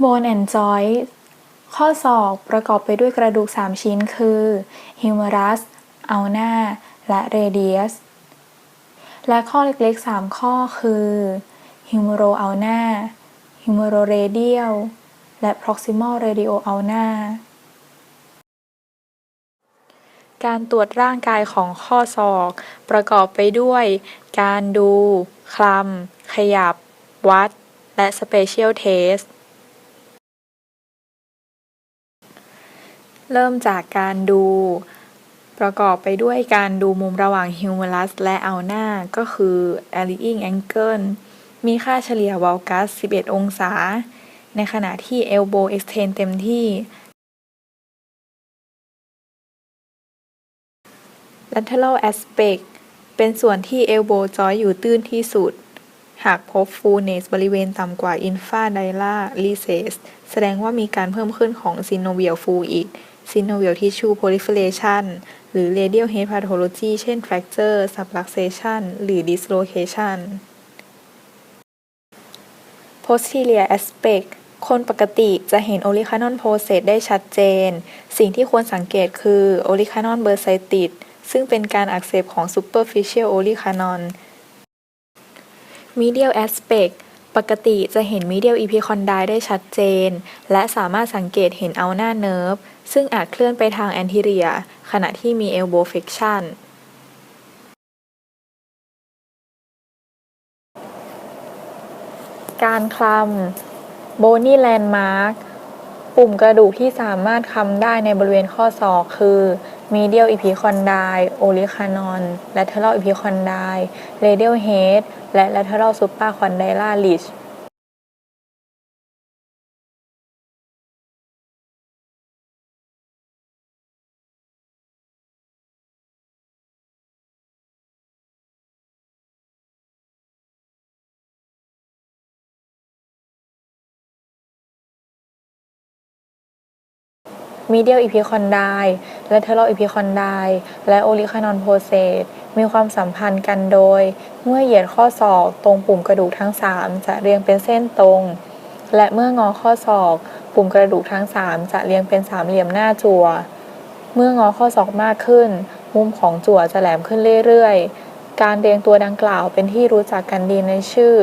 Bone and Joint ข้อศอกประกอบไปด้วยกระดูก 3 ชิ้นคือ Humerus, Ulna และ Radius และข้อเล็กๆ 3 ข้อคือ Humeroulna, Humeroradial และ Proximal Radioulna การตรวจร่างกายของข้อศอก ประกอบไปด้วย การดู คลำ ขยับ วัด และ Special Test เริ่มจากการดู ประกอบไปด้วยการดูมุมระหว่าง Humerus และ Ulna ก็คือ Aligning Angle มีค่าเฉลี่ย Valgus 11 องศา ในขณะที่ Elbow Extend เต็มที่ Lateral Aspect เป็นส่วนที่ Elbow Joint อยู่ตื้นที่สุด หากพบ Fullness บริเวณต่ำกว่า Infradilar Recess แสดงว่ามีการเพิ่มขึ้นของ Synovial Fluid Synovial Tissue Proliferation หรือ Radial Head Pathology เช่น Fracture Subluxation หรือ Dislocation Posterior Aspect คนปกติจะเห็น Olecranon Process ได้ชัดเจน สิ่งที่ควรสังเกตคือ Olecranon Bursitis ซึ่งเป็นการอักเสบของ Superficial Olecranon Medial Aspect ปกติจะเห็น Medial Epicondyle ได้ชัดเจน และสามารถสังเกตเห็น Ulna Nerve ซึ่งอาจเคลื่อนไปทาง Anterior ขณะที่มี Elbow Flexion การคลำ Bony Landmark ปุ่มกระดูกที่สามารถคลำได้ในบริเวณข้อศอกคือมีเดียลอีพีคอนไดโอลิคานอนและเทอรัลอีพีคอนไดเรเดียลเฮดและแลเทอรัลซูเปอร์คอนไดล่าลิช มีเดียอีพีคอนดีและเทโลเอพิคอนดีและโอริคานอลโพเซตมีความสัมพันธ์กันโดย เมื่อเหยียดข้อศอกตรงปุ่มกระดูกทั้ง 3 จะเรียงเป็นเส้นตรง และเมื่องอข้อศอก ปุ่มกระดูกทั้ง 3 จะเรียงเป็นสามเหลี่ยมหน้าจั่ว เมื่องอข้อศอกมากขึ้น มุมของจั่วจะแหลมขึ้นเรื่อยๆ การเรียงตัวดังกล่าวเป็นที่รู้จักกันดีในชื่อ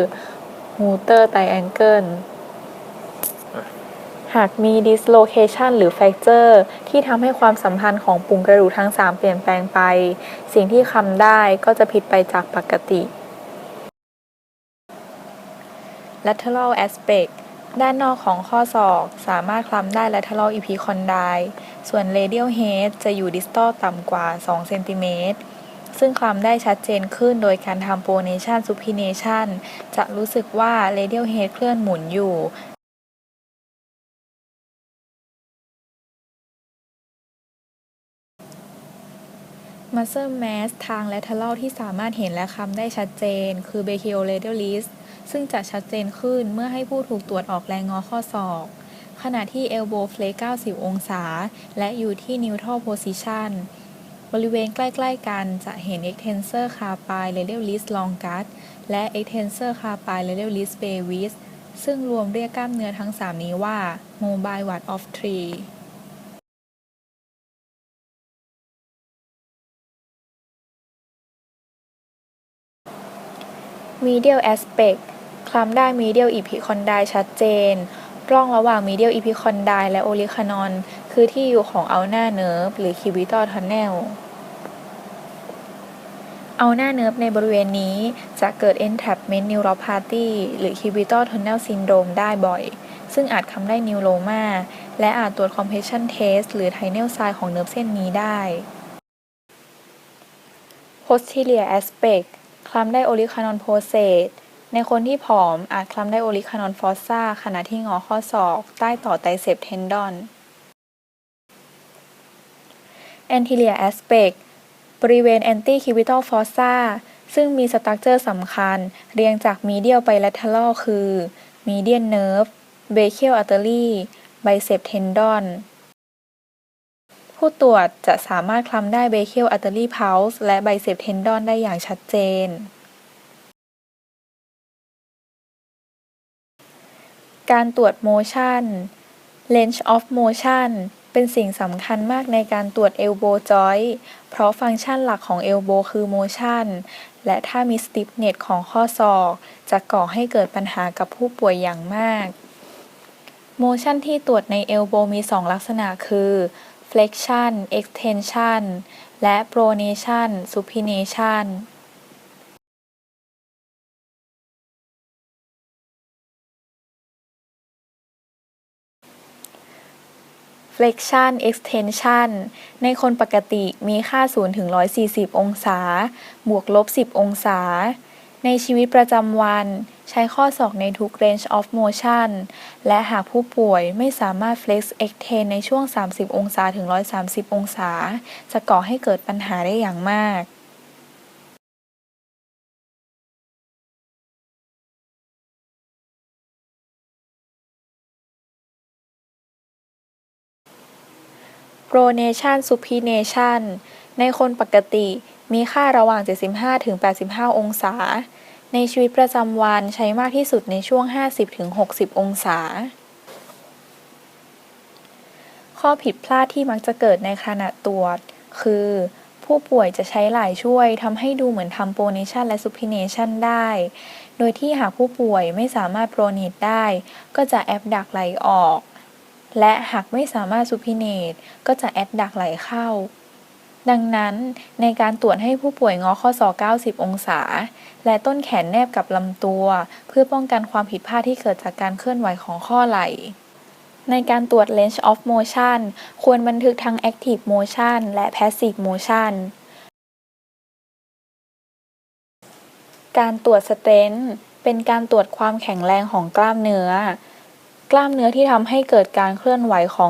Mutter Triangle หากมี dislocation หรือ fracture ที่ทำให้ความสัมพันธ์ของปุ่มกระดูกทั้ง 3 เปลี่ยนแปลงไป สิ่งที่คำได้ก็จะผิดไปจากปกติ lateral aspect ด้านนอกของข้อศอกสามารถคลำได้ lateral epicondyle ส่วน radial head จะอยู่ distal ต่ำกว่า 2 เซนติเมตร ซึ่งคลำได้ชัดเจนขึ้นโดยการทำ pronation supination จะรู้สึกว่า radial head เคลื่อนหมุนอยู่ มัซเซอร์แมสทางและทเลาที่สามารถเห็นและคำได้ชัดเจน คือ b a c h i o l a t e ลิสซึ่งจะชัดเจนขึ้นเมื่อให้ผู้ถูกตรวจออกแรงงอข้อศอก ขณะที่ Elbow Flex 90 องศา และอยู่ที่นิวทัลโ Position บริเวณใกล้ ๆ กันจะเห็น Extensor Carpi Radial Wrist Longus และ Extensor Carpi Radial เดลลิ Pelvis ซึ่งรวมเรียกกล้ามเนื้อทั้ง 3 นี้ว่าโมบายหวัดอ of Three medial aspect คลำได้ medial epicondyle ชัดเจน ร่องระหว่าง medial epicondyle และ olecranon คือที่อยู่ของ ulnar nerve หรือ cubital tunnel ulnar nerve ในบริเวณนี้จะเกิด entrapment neuropathy หรือ cubital tunnel syndrome ได้บ่อย ซึ่งอาจคำได้ neuroma และอาจตรวจ compression test หรือ Tinel sign ของเนิร์ฟเส้นนี้ได้ posterior aspect คล้ำไดโอลิคานอนโพเซตในคนที่ผอมอาจคล้ำไดโอลิคานอนฟอสซาขณะที่งอข้อศอก ใต้ต่อไตเซปเทนดอนแอนทิเลียแอสเปกบริเวณแอนตี้คิวิตอลฟอสซาซึ่งมีสตั๊กเจอร์สำคัญ เรียงจากมีเดียลไปลัทเทอรัลคือมีเดียนเนิร์ฟเบเคียลอัลเตอรี่ไบเซปเทนดอน ผู้ตรวจจะสามารถคลำได้ brachial artery pulse และ bicep tendon ได้อย่างชัดเจน การตรวจ motion range of motion เป็นสิ่งสำคัญมากในการตรวจ elbow joint เพราะฟังก์ชันหลักของ elbow คือ motion และถ้ามี stiffness ของข้อศอก จะก่อให้เกิดปัญหากับผู้ป่วยอย่างมาก motion ที่ตรวจใน elbow มี 2 ลักษณะคือ flexion extension และ pronation supination flexion extension ในคนปกติมีค่า 0 ถึง 140 องศา บวกลบ 10 องศา ในชีวิตประจำวัน ใช้ข้อศอกในทุก range of motion และหากผู้ป่วยไม่สามารถ flex extend ในช่วง 30 องศาถึง 130 องศา จะก่อให้เกิดปัญหาได้อย่างมาก pronation supination ในคนปกติ มีค่าระหว่าง 75ถึง85 องศา ในชีวิตประจำวันใช้มากที่สุดในช่วง 50ถึง60 องศา ข้อผิดพลาดที่มักจะเกิดในขณะตรวจ คือ ผู้ป่วยจะใช้ไหล่ช่วยทำให้ดูเหมือนทำ pronation และ supination ได้ โดยที่หากผู้ป่วยไม่สามารถ pronate ได้ ก็จะแอบดักไหลออก และหากไม่สามารถ supinate ก็จะแอดดักไหลเข้า ดังนั้นในการตรวจให้ผู้ป่วยงอข้อศอก90 องศา และต้นแขนแนบกับลำตัว เพื่อป้องกันความผิดพลาดที่เกิดจากการเคลื่อนไหวของข้อไหล่ ในการตรวจ range of motion ควรบันทึกทั้ง active motion และ passive motion การตรวจ strength เป็นการตรวจความแข็งแรงของกล้ามเนื้อ กล้ามเนื้อที่ทำให้เกิดการเคลื่อนไหวของ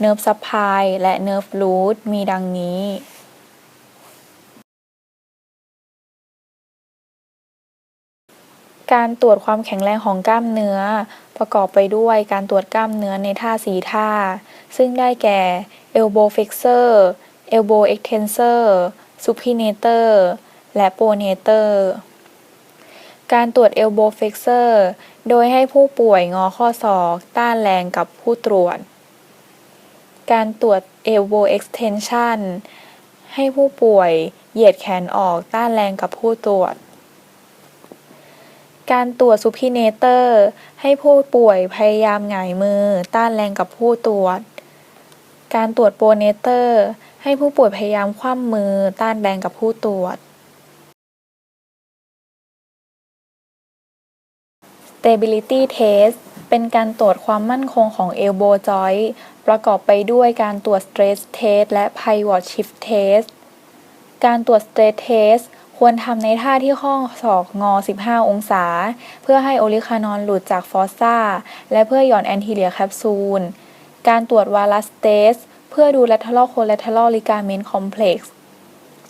elbow joint nerve supply และ nerve root มีดังนี้ การตรวจความแข็งแรงของกล้ามเนื้อ ประกอบไปด้วยการตรวจกล้ามเนื้อในท่าสีท่า ซึ่งได้แก่ elbow flexor elbow extensor supinator และ pronator การตรวจ elbow flexor โดยให้ผู้ป่วยงอข้อศอก ต้านแรงกับผู้ตรวจ การตรวจ elbow extension ให้ผู้ป่วยเหยียดแขนออกต้านแรงกับผู้ตรวจ การตรวจ supinator ให้ผู้ป่วยพยายามหงายมือต้านแรงกับผู้ตรวจ การตรวจ pronator ให้ผู้ป่วยพยายามคว่ำมือต้านแรงกับผู้ตรวจ stability test เป็นการตรวจความมั่นคงของเอลโบจอยประกอบไปด้วยการตรวจ stress test และ pivot shift test การตรวจ stress test ควรทำในท่าที่ข้อศอกงอ 15 องศา เพื่อให้โอลิคานอนหลุดจากฟอสซาและเพื่อหย่อนแอนทีเลียแคปซูล การตรวจวาลัสเตสเพื่อดูแลทเลอโคแลทเลอลิกาเมนต์คอมเพล็กซ์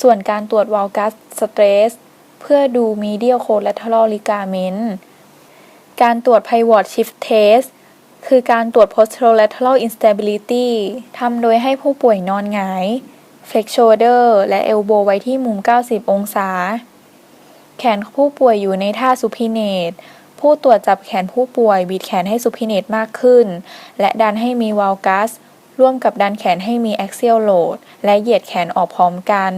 ส่วนการตรวจวาลกัสสเตรสเพื่อดูมีเดียโคแลทเลอลิกาเมน การตรวจ pivot shift test คือการตรวจ posterolateral instability ทำโดยให้ผู้ป่วยนอนหงาย flex shoulder และ elbow ไว้ที่มุม 90 องศา แขนผู้ป่วยอยู่ในท่า supinate ผู้ตรวจจับแขนผู้ป่วยบิดแขนให้ supinate มากขึ้น และดันให้มี valgus ร่วมกับดันแขนให้มี axial load และเหยียดแขนออกพร้อมกัน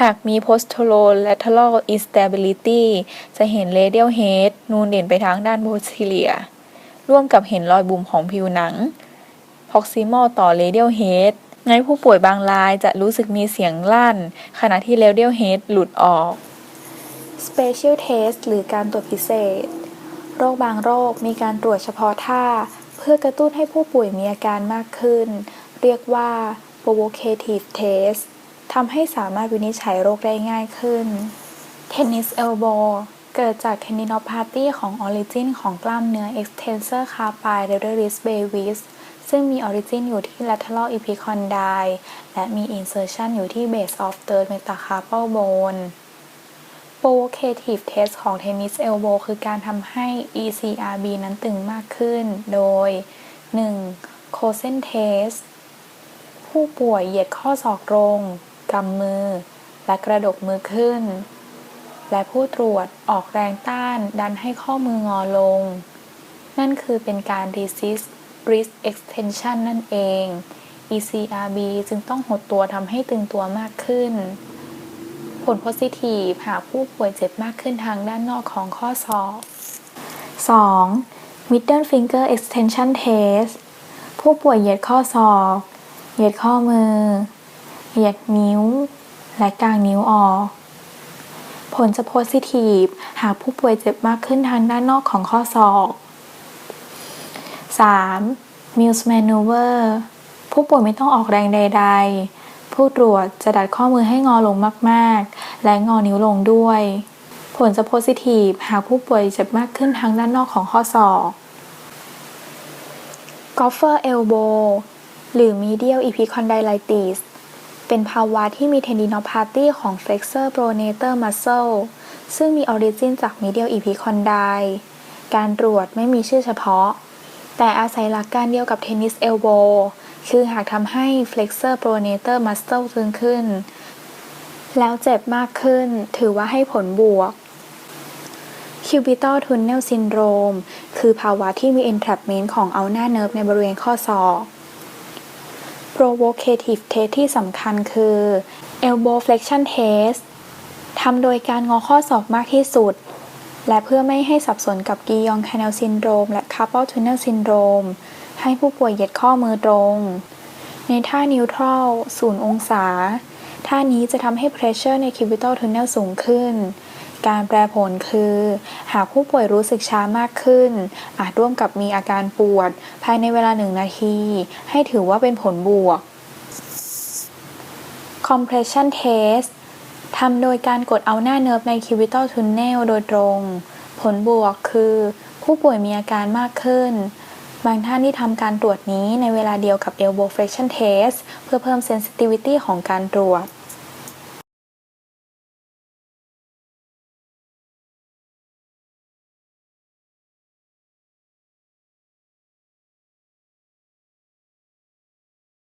หากมี posterolateral instability จะเห็น radial head นูนเด่นไปทางด้าน posterior ร่วมกับเห็นรอยบุ๋มของผิวหนัง proximal ต่อ radial head ในผู้ป่วยบางรายจะรู้สึกมีเสียงลั่น ขณะที่ radial head หลุดออก special test หรือการตรวจพิเศษ โรคบางโรคมีการตรวจเฉพาะท่า เพื่อกระตุ้นให้ผู้ป่วยมีอาการมากขึ้น เรียกว่า provocative test ทำให้สามารถวินิจฉัยโรคได้ง่ายขึ้นเทนนิสเอลโบเกิดจากเทนนินอพาตี้ของออริจินของกล้ามเนื้อเ extensor carpi radialis brevis ซึ่งมีออริจินอยู่ที่ lateral รอิพิคอนไดและมีอินเซอร์ชันอยู่ที่เบสออฟเตอร์เมตาคาร์เป bone provocative test ของ tennis elbow คือการทำให้ ECRB นั้นตึงมากขึ้น โดย 1. cosin test ผู้ป่วยเหยียดข้อศอกตรง กำมือ และกระดกมือขึ้น และผู้ตรวจออกแรงต้านดันให้ข้อมืองอลง นั่นคือเป็นการ resist wrist extension นั่นเอง ECRB จึงต้องหดตัวทำให้ตึงตัวมากขึ้น ผล positive หากผู้ป่วยเจ็บมากขึ้นทางด้านนอกของข้อศอก 2. middle finger extension test ผู้ป่วยเหยียดข้อศอก เหยียดข้อมือ เหยียดนิ้ว และกางนิ้วออก ผลจะ positive หากผู้ป่วยเจ็บมากขึ้นทางด้านนอกของข้อศอก 3. Muse maneuver ผู้ป่วยไม่ต้องออกแรงใด ๆ ผู้ตรวจจะดัดข้อมือให้งอลงมากๆ และงอนิ้วลงด้วย ผลจะ positive หากผู้ป่วยเจ็บมากขึ้นทางด้านนอกของข้อศอก Golfer elbow หรือ medial epicondylitis เป็นภาวะที่มีเทนดินอพาร์ตี้ของ flexor pronator muscle ซึ่งมีออริจินจาก medial epicondyle การตรวจไม่มีชื่อเฉพาะ แต่อาศัยหลักการเดียวกับเทนนิสเอลโวคือหากทำให้ flexor pronator muscle ตึงขึ้น แล้วเจ็บมากขึ้น ถือว่าให้ผลบวก cubital tunnel syndrome คือภาวะที่มี entrapment ของเอาหน้าเนิร์ฟในบริเวณข้อศอก provocative test ที่สำคัญคือ elbow flexion test ทำโดยการงอข้อศอกมากที่สุด และเพื่อไม่ให้สับสนกับ Guillain Canal Syndrome และ Carpal Tunnel Syndrome ให้ผู้ป่วยเหยียดข้อมือตรง ในท่า neutral 0องศา ท่านี้จะทำให้ pressure ใน cubital tunnel สูงขึ้น การแปรผลคือ หากผู้ป่วยรู้สึกช้ามากขึ้น อาจร่วมกับมีอาการปวด ภายในเวลาหนึ่งนาที ให้ถือว่าเป็นผลบวก compression test ทำโดยการกดเอาหน้าเนิร์ฟใน cubital tunnel โดยตรง ผลบวกคือ ผู้ป่วยมีอาการมากขึ้น บางท่านที่ทำการตรวจนี้ในเวลาเดียวกับ elbow flexion test เพื่อเพิ่ม sensitivity ของการตรวจ